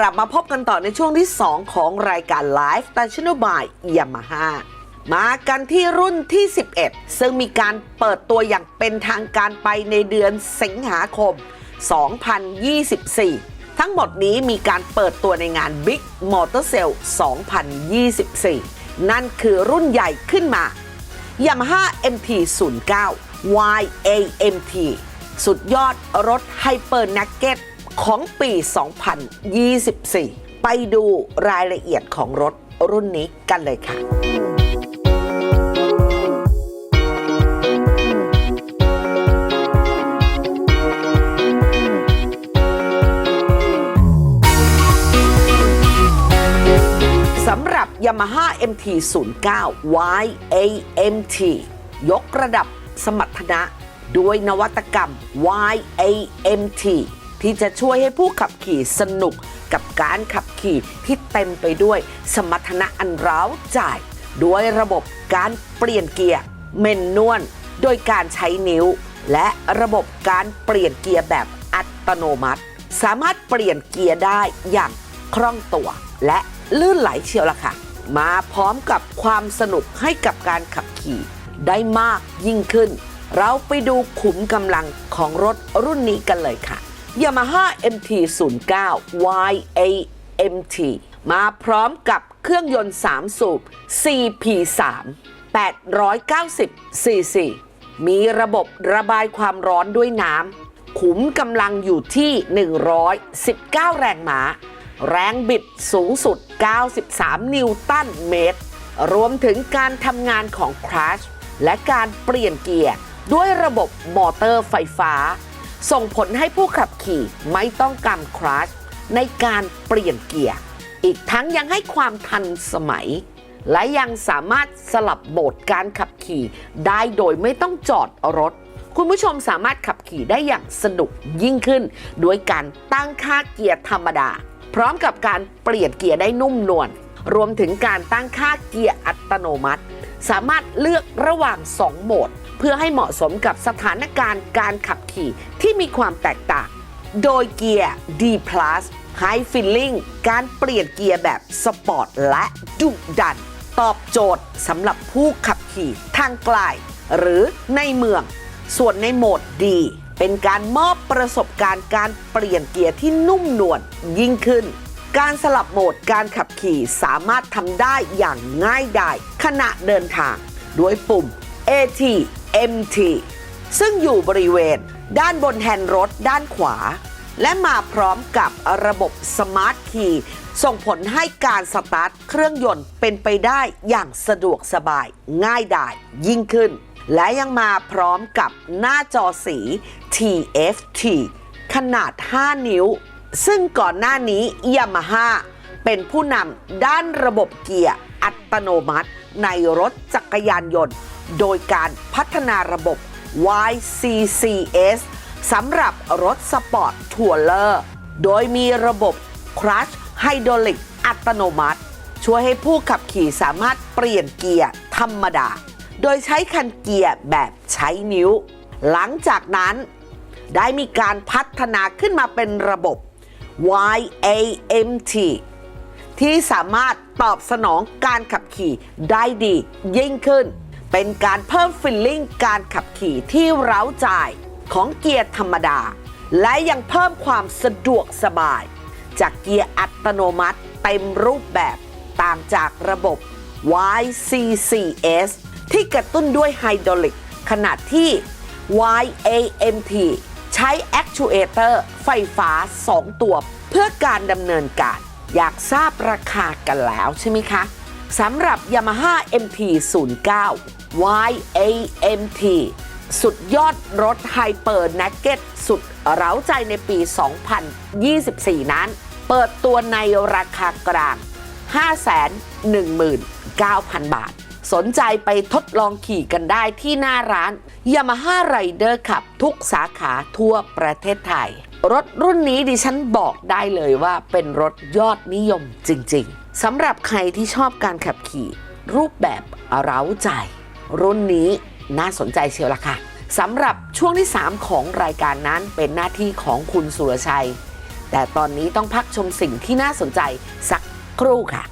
กลับมาพบกันต่อในช่วงที่ 2 ของรายการ Live s t a t i o n by Yamaha มากันที่รุ่นที่ 11 ซึ่งมีการเปิดตัวอย่างเป็นทางการไปในเดือนสิงหาคม 2024 ทั้งหมดนี้มีการเปิดตัวในงาน Big Motor Sale 2024 นั่นคือรุ่นใหญ่ขึ้นมา Yamaha MT09 YAMT สุดยอดรถไฮเปอร์นักเก็ต ของปี 2024 ไปดูรายละเอียดของรถรุ่นนี้กันเลยค่ะ สำหรับ Yamaha MT09 YAMT ยกระดับสมรรถนะด้วยนวัตกรรม YAMT ที่จะช่วยให้ผู้ขับขี่สนุกกับการขับขี่ที่เต็มไปด้วยสมรรถนะอันร้าวใจด้วยระบบการเปลี่ยนเกียร์เมนนวลโดยการใช้นิ้ว และระบบการเปลี่ยนเกียร์แบบอัตโนมัติ สามารถเปลี่ยนเกียร์ได้อย่างคล่องตัว และลื่นไหลเชียวล่ะค่ะ มาพร้อมกับความสนุกให้กับการขับขี่ได้มากยิ่งขึ้น เราไปดูขุมกำลังของรถรุ่นนี้กันเลยค่ะ Yamaha MT09 YAMT มาพร้อมกับเครื่องยนต์ 3 สูบ CP3 890 cc มีระบบระบายความร้อนด้วยน้ำ ขุมกำลังอยู่ที่ 119 แรงม้า แรงบิดสูงสุด 93 นิวตันเมตร รวมถึงการทำงานของครัชและการเปลี่ยนเกียร์ด้วยระบบมอเตอร์ไฟฟ้า ส่งผลให้ผู้ขับขี่ไม่ต้องกำครัชในการเปลี่ยนเกียร์ อีกทั้งยังให้ความทันสมัย และยังสามารถสลับโหมดการขับขี่ได้โดยไม่ต้องจอดรถ คุณผู้ชมสามารถขับขี่ได้อย่างสนุกยิ่งขึ้น ด้วยการตั้งค่าเกียร์ธรรมดา พร้อมกับการเปลี่ยนเกียร์ได้นุ่มนวลรวมถึงการตั้งค่าเกียร์อัตโนมัติ สามารถเลือกระหว่าง 2 โหมด เพื่อให้เหมาะสมกับสถานการณ์การขับขี่ที่มีความแตกต่าง โดยเกียร์ D Plus High Feeling การเปลี่ยนเกียร์แบบสปอร์ตและดุดัน ตอบโจทย์สำหรับผู้ขับขี่ทางไกลหรือในเมือง ส่วนในโหมดดีเป็นการมอบประสบการณ์การเปลี่ยนเกียร์ที่นุ่มนวลยิ่งขึ้น การสลับโหมดการขับขี่สามารถทำได้อย่างง่ายดายขณะเดินทาง ด้วยปุ่ม AT MT ซึ่งอยู่บริเวณ ด้านบนแฮนด์รถด้านขวา และมาพร้อมกับระบบสมาร์ทคีย์ส่งผลให้การสตาร์ทเครื่องยนต์เป็นไปได้อย่างสะดวกสบายง่ายดายยิ่งขึ้น และยังมาพร้อมกับหน้าจอสี TFT ขนาด 5 นิ้ว ซึ่งก่อนหน้านี้ Yamaha เป็นผู้นำด้านระบบเกียร์อัตโนมัติ ในรถจักรยานยนต์ โดยการพัฒนาระบบ YCCS สำหรับรถสปอร์ตทัวร์เลอร์ โดยมีระบบครัชไฮดรอลิกอัตโนมัติ ช่วยให้ผู้ขับขี่สามารถเปลี่ยนเกียร์ธรรมดา โดยใช้คันเกียร์แบบใช้นิ้ว หลังจากนั้น ได้มีการพัฒนาขึ้นมาเป็นระบบ YAMT ที่สามารถตอบสนองการขับขี่ได้ดียิ่งขึ้น เป็นการเพิ่มฟิลลิ่งการขับขี่ที่เร้าใจของเกียร์ธรรมดา และยังเพิ่มความสะดวกสบาย จากเกียร์อัตโนมัติเต็มรูปแบบต่างจากระบบ YCCS ที่กระตุ้นด้วยไฮดรอลิกขณะที่ YAMT ใช้แอคชูเอเตอร์ไฟฟ้า 2 ตัว เพื่อการดำเนินการ อยากทราบราคากันแล้วใช่ไหมคะสำหรับ Yamaha MT09 YAMT สุดยอดรถไฮเปอร์นักเก็ตสุดเร้าใจในปี 2024 นั้น เปิดตัวในราคากลาง 519,000 บาท สนใจไปทดลองขี่กันได้ที่หน้าร้าน Yamaha Rider ขับทุกสาขาทั่วประเทศไทย รถรุ่นนี้ดิฉันบอกได้เลยว่าเป็นรถยอดนิยมจริงๆสำหรับใครที่ชอบการขับขี่ รูปแบบเร้าใจ รุ่นนี้น่าสนใจเชียวละค่ะสำหรับช่วงที่ 3 ของรายการนั้นเป็นหน้าที่ของคุณสุรชัย แต่ตอนนี้ต้องพักชมสิ่งที่น่าสนใจสักครู่ค่ะ